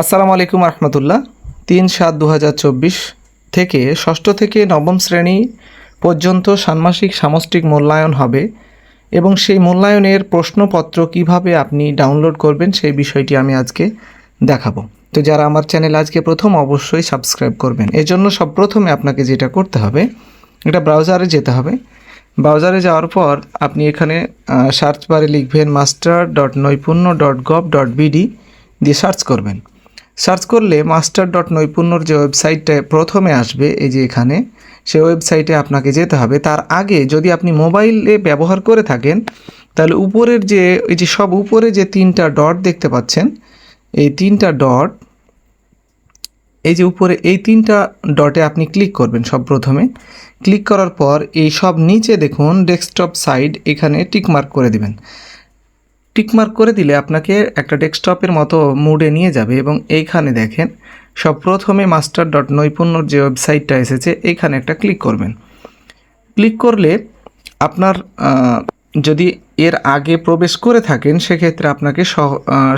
আসসালামু আলাইকুম রহমতুল্লাহ। তিন সাত দু থেকে ষষ্ঠ থেকে নবম শ্রেণি পর্যন্ত ষান্মাসিক সামষ্টিক মূল্যায়ন হবে এবং সেই মূল্যায়নের প্রশ্নপত্র কীভাবে আপনি ডাউনলোড করবেন সেই বিষয়টি আমি আজকে দেখাবো। তো যারা আমার চ্যানেল আজকে প্রথম অবশ্যই সাবস্ক্রাইব করবেন। এর জন্য সব প্রথমে আপনাকে যেটা করতে হবে, এটা ব্রাউজারে যেতে হবে। ব্রাউজারে যাওয়ার পর আপনি এখানে সার্চ বারে লিখবেন master dot Naipunya dot gov dot BD দিয়ে সার্চ করবেন। সার্চ করলে মাস্টার ডট নৈপুণ্যর যে ওয়েবসাইটটা প্রথমে আসবে, এই যে এখানে সেই ওয়েবসাইটে আপনাকে যেতে হবে। তার আগে যদি আপনি মোবাইলে ব্যবহার করে থাকেন, তাহলে উপরের যে, এই যে সব উপরে যে তিনটা ডট দেখতে পাচ্ছেন, এই তিনটা ডট, এই যে উপরে এই তিনটা ডটে আপনি ক্লিক করবেন সব প্রথমে। ক্লিক করার পর এই সব নিচে দেখুন, ডেস্কটপ সাইড, এখানে টিকমার্ক করে দিবেন। টিকমার্ক করে দিলে আপনাকে একটা ডেস্কটপের মতো মুডে নিয়ে যাবে এবং এইখানে দেখেন, সব প্রথমে মাস্টার ডট নৈপুণ্যর যে ওয়েবসাইটটা এসেছে, এইখানে একটা ক্লিক করবেন। ক্লিক করলে আপনার যদি এর আগে প্রবেশ করে থাকেন, সেক্ষেত্রে আপনাকে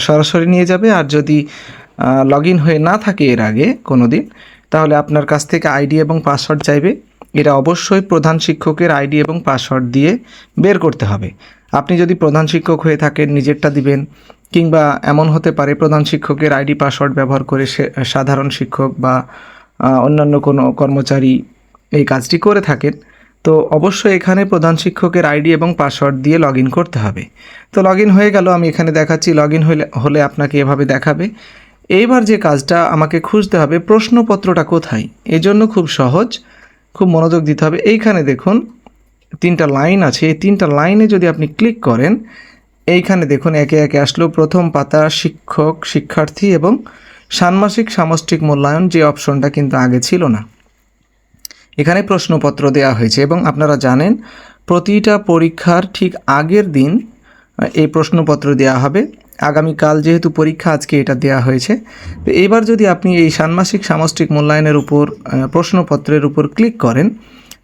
সরাসরি নিয়ে যাবে। আর যদি লগ হয়ে না থাকে এর আগে কোনো দিন তাহলে আপনার কাছ থেকে আইডি এবং পাসওয়ার্ড চাইবে। এটা অবশ্যই প্রধান শিক্ষকের আইডি এবং পাসওয়ার্ড দিয়ে বের করতে হবে। আপনি যদি প্রধান শিক্ষক হয়ে থাকেন, নিজেরটা দিবেন, কিংবা এমন হতে পারে প্রধান শিক্ষকের আইডি, পাসওয়ার্ড ব্যবহার করে সাধারণ শিক্ষক বা অন্যান্য কোনো কর্মচারী এই কাজটি করে থাকেন, তো অবশ্যই এখানে প্রধান শিক্ষকের আইডি এবং পাসওয়ার্ড দিয়ে লগ করতে হবে। তো লগ হয়ে গেল, আমি এখানে দেখাচ্ছি লগ হলে হলে আপনাকে এভাবে দেখাবে। এইবার যে কাজটা আমাকে খুঁজতে হবে, প্রশ্নপত্রটা কোথায়? এই জন্য খুব সহজ, খুব মনোযোগ দিতে হবে। এইখানে দেখুন তিনটা লাইন আছে, এই তিনটা লাইনে যদি আপনি ক্লিক করেন, এইখানে দেখুন একে একে আসলো প্রথম পাতা, শিক্ষক, শিক্ষার্থী এবং ষান্মাসিক সামষ্টিক মূল্যায়ন, যে অপশনটা কিন্তু আগে ছিল না। এখানে প্রশ্নপত্র দেওয়া হয়েছে এবং আপনারা জানেন প্রতিটা পরীক্ষার ঠিক আগের দিন এই প্রশ্নপত্র দেওয়া হবে। আগামীকাল যেহেতু পরীক্ষা, আজকে এটা দেওয়া হয়েছে। তো এবার যদি আপনি এই ষান্মাসিক সামষ্টিক মূল্যায়নের উপর প্রশ্নপত্রের উপর ক্লিক করেন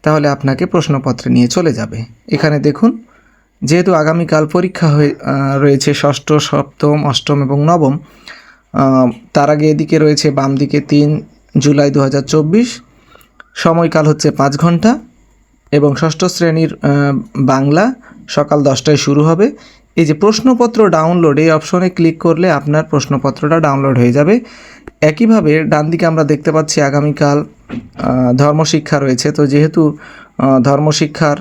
তাহলে আপনাকে প্রশ্নপত্রে নিয়ে চলে যাবে। এখানে দেখুন, যেহেতু আগামীকাল পরীক্ষা হয়ে রয়েছে ষষ্ঠ, সপ্তম, অষ্টম এবং নবম তার আগে এদিকে রয়েছে বাম দিকে তিন জুলাই দু হাজার চব্বিশ, সময়কাল হচ্ছে পাঁচ ঘণ্টা এবং ষষ্ঠ শ্রেণির বাংলা সকাল দশটায় শুরু হবে। এই যে প্রশ্নপত্র ডাউনলোড, এই অপশনে ক্লিক করলে আপনার প্রশ্নপত্রটা ডাউনলোড হয়ে যাবে। একইভাবে ডান দিকে আমরা দেখতে পাচ্ছি আগামীকাল ধর্মশিক্ষা রয়েছে। তো যেহেতু ধর্মশিক্ষার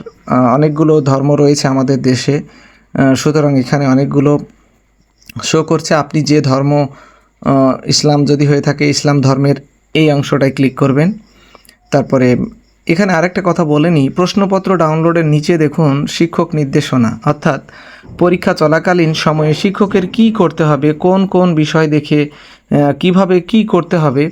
অনেকগুলো ধর্ম রয়েছে আমাদের দেশে সুতরাং এখানে অনেকগুলো শো করছে। আপনি যে ধর্ম ইসলাম যদি হয়ে থাকে, ইসলাম ধর্মের এই অংশটায় ক্লিক করবেন। তারপরে এখানে আরেকটা কথা বলে নিই। প্রশ্নপত্র ডাউনলোডের নিচে দেখুন, শিক্ষক নির্দেশনা। অর্থাৎ পরীক্ষা চলাকালীন সময়ে শিক্ষকের কি করতে হবে, কোন কোন বিষয় দেখে কীভাবে কি করতে হবে?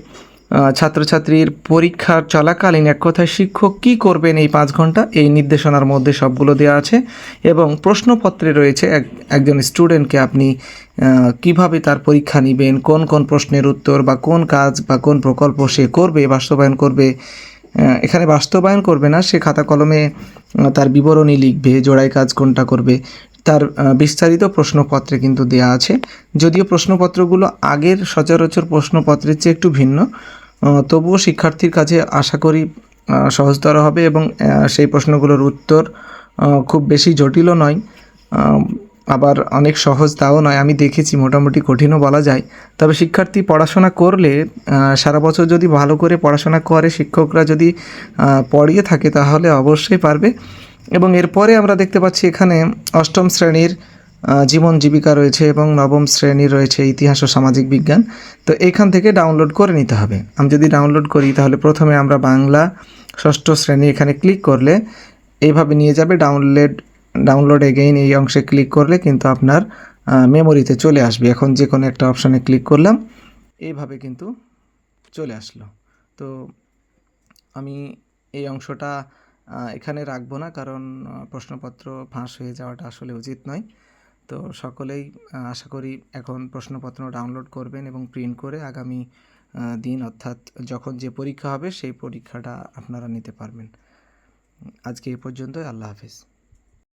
ছাত্রছাত্রীর পরীক্ষার চলাকালীন এক কথায় শিক্ষক কি করবেন এই পাঁচ ঘণ্টা? এই নির্দেশনার মধ্যে সবগুলো দেওয়া আছে এবং প্রশ্নপত্রে রয়েছে এক, একজন স্টুডেন্টকে আপনি কীভাবে তার পরীক্ষা নেবেন? কোন কোন প্রশ্নের উত্তর বা কোন কাজ বা কোন প্রকল্প সে করবে, বাস্তবায়ন করবে? এখানে বাস্তবায়ন করবে না, সে খাতা কলমে তার বিবরণী লিখবে জোড়াই কাজ কোনটা করবে? তার বিস্তারিত প্রশ্নপত্রে কিন্তু দেয়া আছে। যদিও প্রশ্নপত্রগুলো আগের সচরাচর প্রশ্নপত্রের চেয়ে একটু ভিন্ন তবুও শিক্ষার্থীর কাছে আশা করি সহজতর হবে এবং সেই প্রশ্নগুলোর উত্তর খুব বেশি জটিলও নয় আবার অনেক সহজ তাও নয়। আমি দেখেছি মোটামুটি কঠিনও বলা যায়। তবে শিক্ষার্থী পড়াশোনা করলে সারা বছর যদি ভালো করে পড়াশোনা করে, শিক্ষকরা যদি পড়িয়ে থাকে, তাহলে অবশ্যই পারবে। এবং এরপরে আমরা দেখতে পাচ্ছি এখানে অষ্টম শ্রেণির জীবন জীবিকা রয়েছে এবং নবম শ্রেণির রয়েছে ইতিহাস ও সামাজিক বিজ্ঞান। তো এখান থেকে ডাউনলোড করে নিতে হবে। আমি যদি ডাউনলোড করি, তাহলে প্রথমে আমরা বাংলা ষষ্ঠ শ্রেণি এখানে ক্লিক করলে এইভাবে নিয়ে যাবে। ডাউনলোড ডাউনলোড এগেইন এই অংশে ক্লিক করলে কিন্তু আপনার মেমোরিতে চলে আসবে। এখন যে কোনো একটা অপশানে ক্লিক করলাম এইভাবে কিন্তু চলে আসলো। তো আমি এই অংশটা এখানে রাখব না, কারণ প্রশ্নপত্র ফাঁস হয়ে যাওয়াটা আসলে উচিত নয়। তো সকলেই আশা করি এখন প্রশ্নপত্র ডাউনলোড করবেন এবং প্রিন্ট করে আগামী দিন, অর্থাৎ যখন যে পরীক্ষা হবে, সেই পরীক্ষাটা আপনারা নিতে পারবেন। আজকে এ পর্যন্তই, আল্লাহ হাফিজ।